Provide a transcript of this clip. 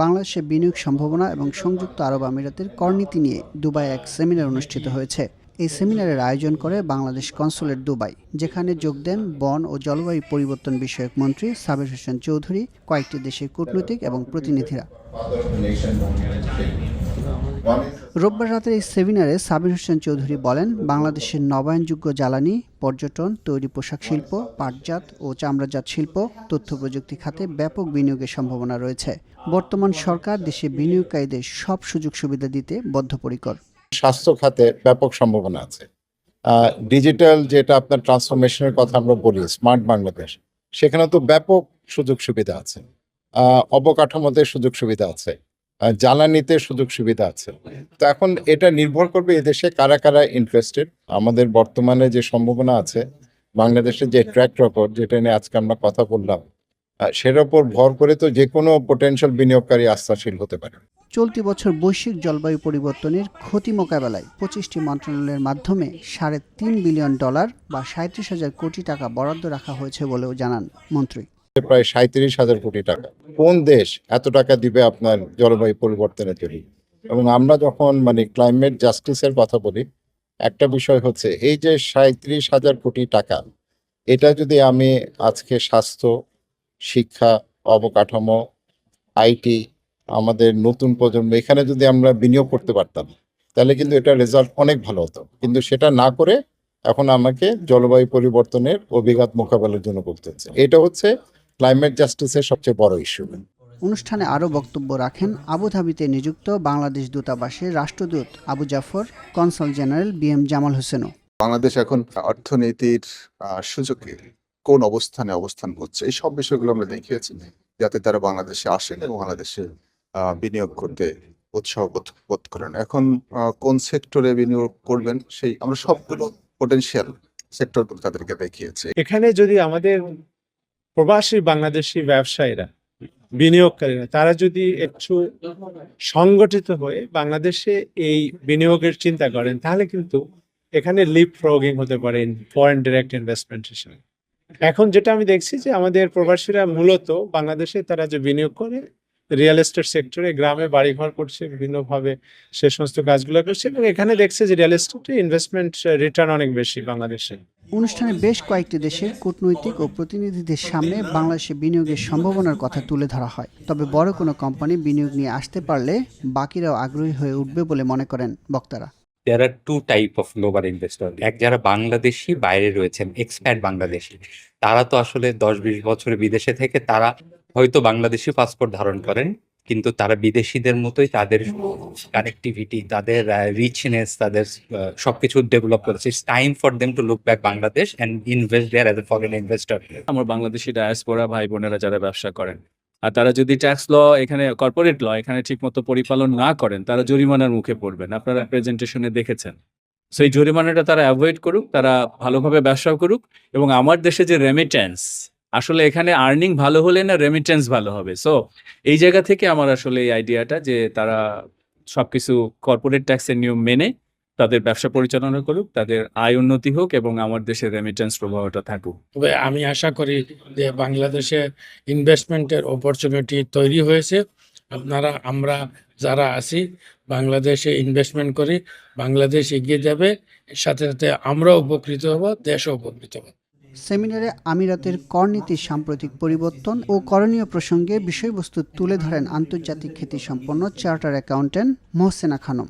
বাংলাদেশে বিনিয়োগ সম্ভাবনা এবং সংযুক্ত আরব আমিরাতের করনীতি নিয়ে দুবাই এক সেমিনার অনুষ্ঠিত হয়েছে। এই সেমিনারের আয়োজন করে বাংলাদেশ কনসুলেট দুবাই যেখানে যোগ দেন বন ও জলবায়ু পরিবর্তন বিষয়ক মন্ত্রী সাবির হোসেন চৌধুরী কয়েকটি দেশের কূটনৈতিক এবং প্রতিনিধিরা। রোববার রাতের এই সেমিনারে সাবির হোসেন চৌধুরী বলেন, বাংলাদেশের নবায়নযোগ্য জ্বালানি, পর্যটন, তৈরি পোশাক শিল্প, পাটজাত ও চামড়াজাত শিল্প, তথ্য প্রযুক্তি খাতে ব্যাপক বিনিয়োগের সম্ভাবনা রয়েছে। বর্তমান সরকার দেশে বিনিয়োগকারীদের সব সুযোগ সুবিধা দিতে বদ্ধপরিকর। স্বাস্থ্য খাতে ব্যাপক সম্ভাবনা আছে। ডিজিটাল যেটা আপনার ট্রান্সফরমেশনের কথা আমরা বলি, স্মার্ট বাংলাদেশ, সেখানে তো ব্যাপক সুযোগ সুবিধা আছে। অবকাঠামোতে সুযোগ সুবিধা আছে। জ্বালানিতে সুযোগ সুবিধা আছে। তো এখন এটা নির্ভর করবে এদেশে কারা কারা ইন্টারেস্টেড আমাদের বর্তমানে যে সম্ভাবনা আছে বাংলাদেশের যে ট্র্যাক রেকর্ড যেটা নিয়ে আজকে আমরা কথা বললাম আহ, সেটার উপর ভর করে তো যে কোনো পোটেনশিয়াল বিনিয়োগকারী আস্থাশীল হতে পারে। চলতি বছর বৈশ্বিক জলবায়ু পরিবর্তনের ক্ষতি মোকাবেলায় পঁচিশটি মন্ত্রণালয়ের মাধ্যমে সাড়ে তিন বিলিয়ন ডলার বা সাঁত্রিশ হাজার কোটি টাকা বরাদ্দ রাখা হয়েছে বলেও জানান মন্ত্রী। প্রায় সাঁত্রিশ হাজার কোটি টাকা। কোন দেশ এত টাকা দিবে আপনার জলবায়ু পরিবর্তনের জন্য? এবং আমরা যখন মানে ক্লাইমেট জাস্টিসের কথা বলি, একটা বিষয় হচ্ছে এই যে সাঁত্রিশ হাজার কোটি টাকা, এটা যদি আমি আজকে স্বাস্থ্য, শিক্ষা, অবকাঠামো আইটি আমাদের নতুন প্রজন্ম, এখানে যদি আমরা বিনিয়োগ করতে পারতাম, তাহলে কিন্তু এটা রেজাল্ট অনেক ভালো হতো। কিন্তু সেটা না করে এখন আমাকে জলবায়ু পরিবর্তনের অভিঘাত মোকাবেলার জন্য করতে হচ্ছে। এটা হচ্ছে ক্লাইমেট জাস্টিসের সবচেয়ে বড় ইস্যু অনুষ্ঠানে আরও বক্তব্য রাখেন আবুধাবিতে নিযুক্ত বাংলাদেশ দূতাবাসের রাষ্ট্রদূত Abu Jafar consul general B M Jamal হোসেনও। Bangladesh এখন অর্থনীতির সূচকে কোন অবস্থানে অবস্থান করছে এই সব বিষয়গুলো আমরা দেখিয়েছি যাতে তারা বাংলাদেশে আসেন এবং বাংলাদেশে আহ, বিনিয়োগ করতে উৎসাহ বোধ বোধ করেন। এখন আহ, কোন সেক্টরে বিনিয়োগ করবেন সেই আমরা সবগুলো পোটেনশিয়াল সেক্টরগুলো তাদেরকে দেখিয়েছি। এখানে যদি আমাদের প্রবাসী বাংলাদেশি ব্যবসায়ীরা, বিনিয়োগকারীরা, তারা যদি একটু সংগঠিত হয়ে বাংলাদেশে এই বিনিয়োগের চিন্তা করেন, তাহলে কিন্তু এখানে লিপ ফ্রগিং হতে পারে ফরেন ডিরেক্ট ইনভেস্টমেন্ট হিসেবে। এখন যেটা আমি দেখছি যে আমাদের প্রবাসীরা মূলত বাংলাদেশে তারা যে বিনিয়োগ করে রিয়েল এস্টেট সেক্টরে গ্রামে বাড়িঘর করছে বিভিন্নভাবে সে সমস্ত কাজগুলো করছে এবং এখানে দেখছে যে রিয়েল এস্টেটে ইনভেস্টমেন্ট রিটার্ন অনেক বেশি বাংলাদেশে। অনুষ্ঠানে বেশ কয়েকটি দেশের কূটনৈতিক ও প্রতিনিধিদের সামনে বাংলাদেশে বিনিয়োগের সম্ভাবনার কথা তুলে ধরা হয়। তবে বড় কোনো কোম্পানি বিনিয়োগ নিয়ে আসতে পারলে বাকিরাও আগ্রহী হয়ে উঠবে বলে মনে করেন বক্তারা। There are two type of global investor এক যারা বাংলাদেশি বাইরে রয়েছেন এক্সপ্যাট বাংলাদেশি। তারা তো আসলে দশ বিশ বছর বিদেশে থেকে তারা হয়তো বাংলাদেশি পাসপোর্ট ধারণ করেন, কিন্তু তারা বিদেশিদের মতোই তাদের কানেক্টিভিটি তাদের রিচনেস তাদের সবকিছু ডেভেলপ করেছে। It's time for them to look back Bangladesh and invest there as a foreign investor আমার বাংলাদেশি ডায়াসপোরা ভাই বোনেরা যারা ব্যবসা করেন, আর তারা যদি ট্যাক্স ল এখানে কর্পোরেট ল এখানে ঠিকমতো পরিপালন না করেন, তারা জরিমানার মুখে পড়বেন। আপনারা প্রেজেন্টেশনে দেখেছেন। সেই জরিমানাটা তারা অ্যাভয়েড করুক, তারা ভালোভাবে ব্যবসা করুক, এবং আমার দেশে যে রেমিটেন্স আসলে এখানে আর্নিং ভালো হলে না রেমিটেন্স ভালো হবে। সো এই জায়গা থেকে আমার আসলে এই আইডিয়াটা যে তারা সবকিছু কর্পোরেট ট্যাক্সের নিয়ম মেনে তাদের ব্যবসা পরিচালনা করুক, তাদের আয় উন্নতি হোক এবং আমার দেশের রেমিটেন্স প্রবাহটা থাকুক। তবে আমি আশা করি যে বাংলাদেশে ইনভেস্টমেন্টের অপরচুনিটি তৈরি হয়েছে। আপনারা, আমরা যারা আছি, বাংলাদেশে ইনভেস্টমেন্ট করি, বাংলাদেশ এগিয়ে যাবে। সাথে সাথে আমরাও উপকৃত হব, দেশও উপকৃত হবে। সেমিনারে আমিরাতের করনীতির সাম্প্রতিক পরিবর্তন ও করণীয় প্রসঙ্গে বিষয়বস্তু তুলে ধরেন আন্তর্জাতিক খ্যাতিসম্পন্ন চার্টার অ্যাকাউন্ট্যান্ট মোহসেনা খানম।